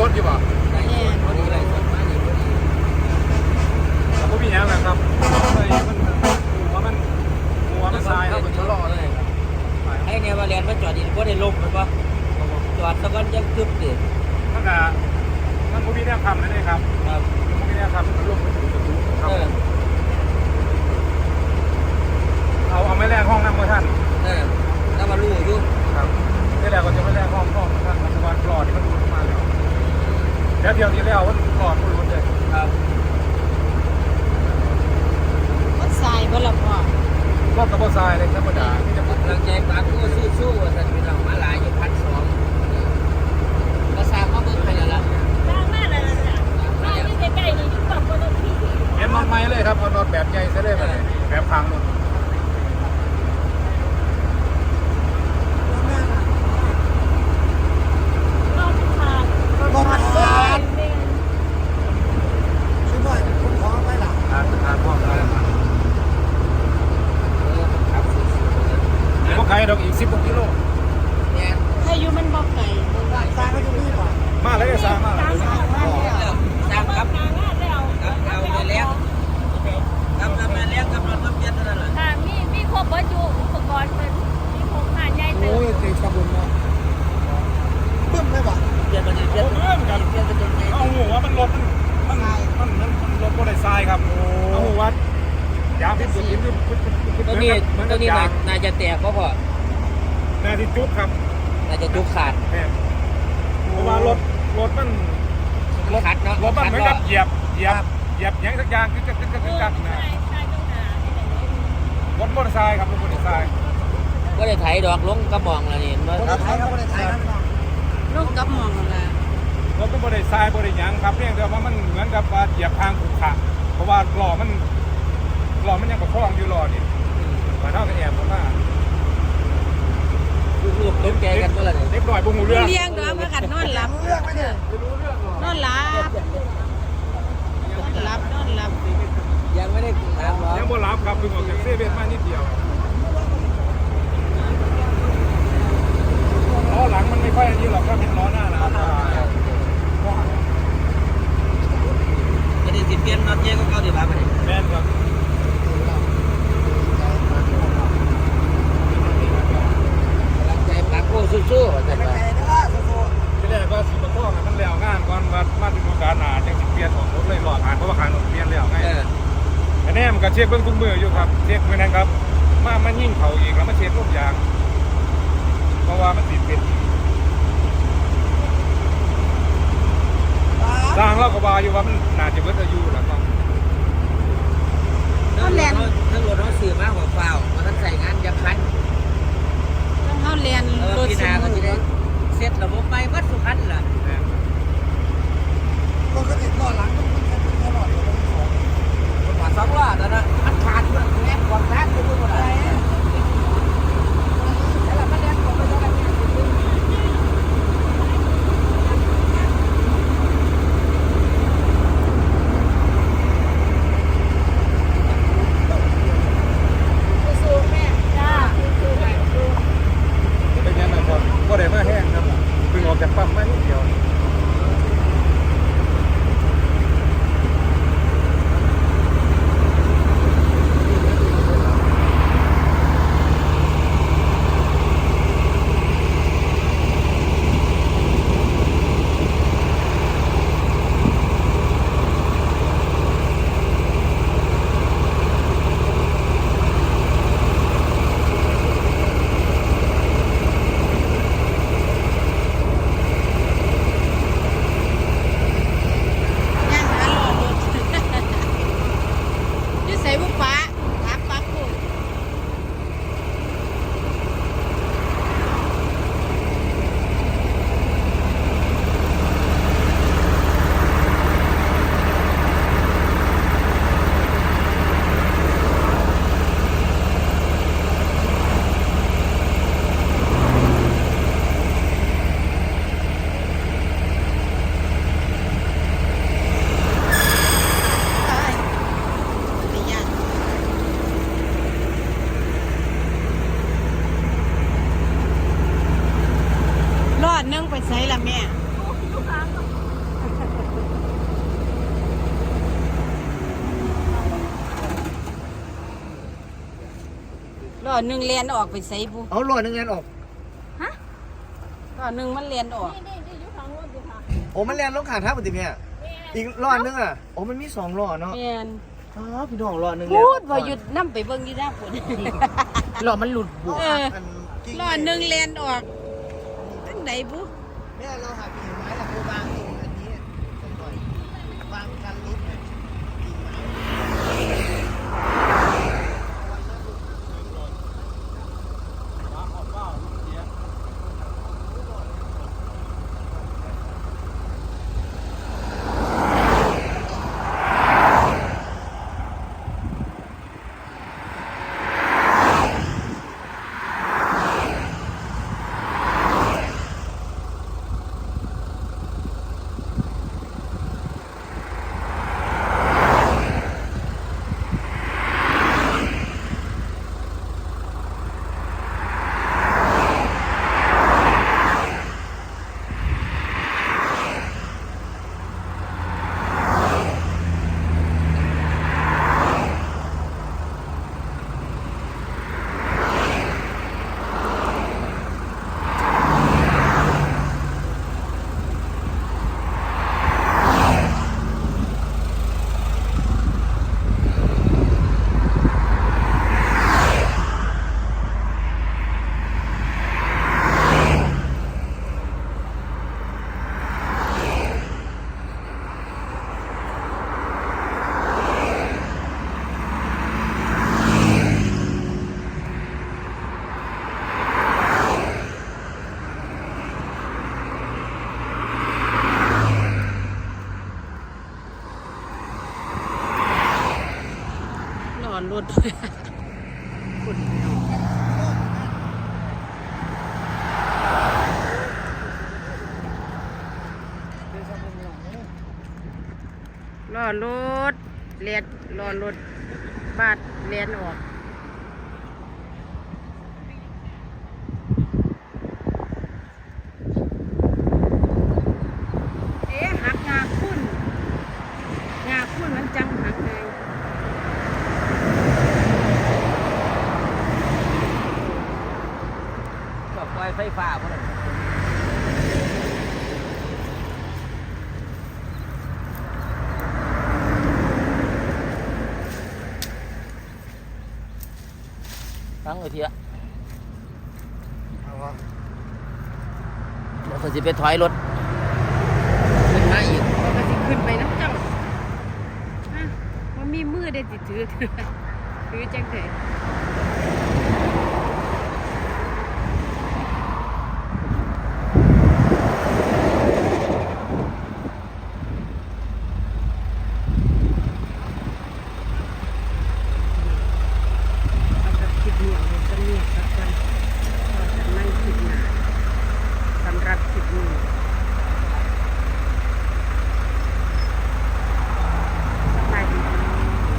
สดอยู่ป่ะไหนพอดีไรสดมานี่พอดีแล้วก็มีอย่างนะครับเลยมันหัวมันหัวมันทรายครับมันชะลอเลยให้แนวว่าเรียนมาจอดดีบ่ได้ลมมันบ่จอดตะวันยังคึบดิมันก็มันก็มีแนวคำนั่นเองครับครับมันมีแนวคำมันลงไปถึงประตูครัเอบ อ เอาเอาไม่แรกห้องนั่งมาท่าน เออแล้วมาลู่อยู่ ครับนี่แหละก็จะไม่แรกห้องห้องท่านมันจะวันปลอดที่มันรุดมาแล้ว แล้วเดียวนี้แล้วมันปลอดมันรุดเลยครับมันทรายบ่ละพ่อก็กระบอกทรายเลยธรรมดาที่จะกำลังใจปากโก้สู้ๆว่าท่านพี่น้องมาหลายอยู่พันสองก็สร้างมาเบิ่งให้แล้วล่ะทางมาแล้วจ้ะมาอยู่ใกล้ๆนี่อยู่ปั๊มบ่ต้องพี่เห็นนอนไม้เลยครับเอานอนแบบใหญ่ซะเลยแบบแบบพังเลย รอบทาง บ่มัน เดิ ทาน นเดิน ช่วยหน่อยผมขอไปล่ะ ทานทานห้องได้ เออครับสู้ๆนะ พวกใคร ดอกอีกสิบกว่ากิโลแม่นถ้าอยู่มันบ่ไกลทรายก็อยู่นี่ก่อนมาเลยก็สร้างมาเลยทรายมาแล้วแล้วสร้างครับทางมาแล้วครับเอาไปแล้วครับแล้วมาแล้วกับรถทะเบียนเท่านั้นแหละทางมีมีครบเบิดอยู่อุปกรณ์เพิ่นมีครบหาใหญ่เติโอ้บยเต็มกระบุนเนาะปึ้มเลยบ่เปลี่ยนมาเปลี่ยนผมเริ่มกันเปลี่ยนเป็นยังไงเอาหัวมันรถมันมันมันมันรถบนไดทรายครับเอาหัวยางพิษสุดทิ่ตัวนี้ตัวนี้น่าน่าจะแตกเพราะพ่อ นาที่จุกครับน่าจะจุกขาดแม่เพราะว่ารถรถมันรถขัดเนาะรถมันเหมือนกับขัดเหยียบเหยียบเหยียบยังสักอย่างกึกกักกึกกักกึกกักนะใช่ใช่ตรงหน้านี่แหละนี่รถบนทรายครับรถบนทรายก็ได้ไถดอกลงกระมองแล้วนี่มันครับครับบ่ได้ถ่ายครับลูกกับมองนั่นล่ะรถก็บนทรายบนยังครับเพียงแต่ว่ามันเหมือนกับว่าเหยียบทางขุขะเพราะว่าล้อมันล้อมันยังประคองอยู่ล้อนี่มาเท่ากับแอบผมว่า ลูกๆตกใจกันตัวละนี่เล็กหน่อยบุ้งหูเรื่องเลี้ยงดอกมากัดนอนหลับเรื่องไหมเนี่ยนอนหลับนอนหลับนอนหลับยังไม่ได้ถามหรอกยังบ่รับครับเพิ่งออกจากเซเว่นมานิดเดียวล้อหลังมันไม่ค่อยอันนี้หรอกถ้าเป็นล้อหน้านะครับก็ได้สิเปลี่ยนน็อตเยอะก็เก่าดีบ้าไปแม่นครับ กำลังใจปากโก้ สู้ๆว่าซั่นว่าที่แรกก็สิมาท่อให้มันแล้วงานก่อนว่ามาถึงโอกาสหน้าจังสิเปลี่ยนออกรถเลยหลอดผ่านเพราะว่าขางรถเปลี่ยนแล้วไงเอออันนี้มันก็เช็คเบิ่งทุกมืออยู่ครับเช็คมื้อนั้นครับ มามันยิ่งเขาอีกแล้วมาเช็ครูปยาง เพราะว่ามันติดเป็นสร้างเราก็ว่าอยู่ว่ามันน่าจะเบิดอายุแล้วครับ ทั้งรถทั้งรถเขาซื้อมาหัวเปล่ามันต้องใส่ tranquilo, até faz mais um. อหนึ่งเลียนออกไปใส่บุเอาล้อหนึงเรียนออกล้อหนึ่งมันเลียนออกนี่นี่นี่อยู่ทางรถอยู่ค่ะโอ้มันเรียนลงข้างทางปกติเนี่ยนี่อีกล้อหนึงอะโอ้มันมีสองล้อเนาะแมนอ๋อพี่น้องล้อหนึงพูดว่าหยุดนั่ไปเบิ่งอยู่หน้าฝนล้อมันหลุดบุเออนกิ้งล้อหนึ่งเลียนออกตั้งไหนบุเนี่ยเราหากิ่งไม้เราไปวาง ล้อรถล้อรถเลียนล้อรถบาดเลียนออก เอ๊ะหักงาคุ้นงาคุ้นมันจังหักไง ก็ปล่อยไฟฟ้าพวกนั้น ตั้งไว้เทียแล้วก็จะไปถอยรถขึ้นมาอีกเราก็สิขึ้นไปน้ำเจ้าฮะว่ามีมือได้ติถือถือถือจังได